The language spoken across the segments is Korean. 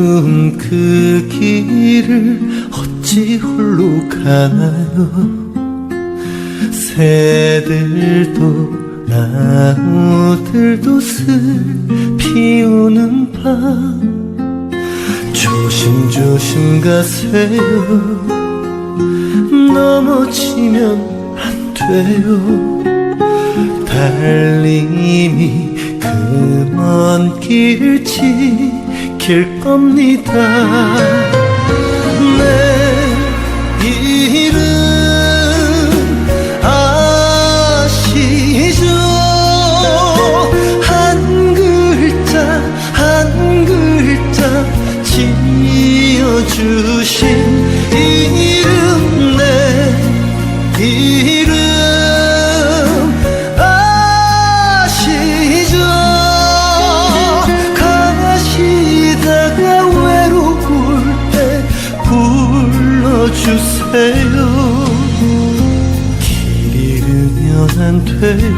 어두운 그 길을 어찌 홀로 가나요? 새들도 나무들도 슬 피 우는 밤. 조심조심 가세요. 넘어지면 안 돼요. 달님이 그먼 길을 지킬 겁니다. 내 이름 안 돼요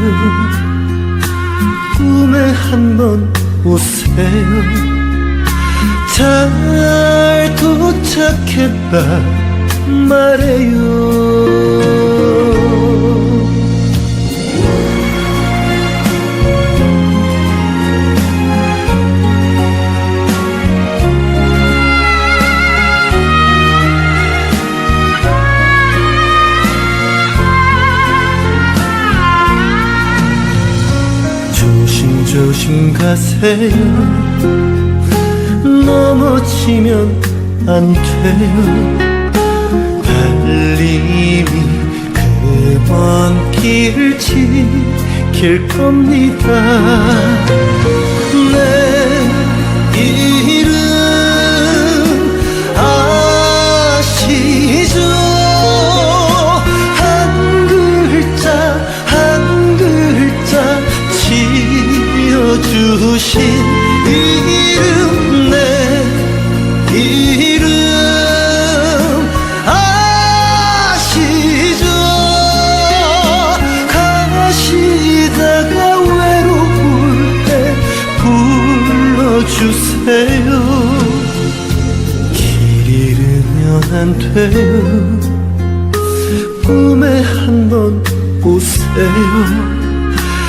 꿈에 한 번 오세요. 잘 도착했다 말해요 조심조심 가세요. 넘어지면 안 돼요. 달님이 그먼 길을 지킬 겁니다. 내이 주신 이름 내 이름 아시죠? 가시다가 외로울 때 불러주세요. 길 잃으면 안 돼요. 꿈에 한번 오세요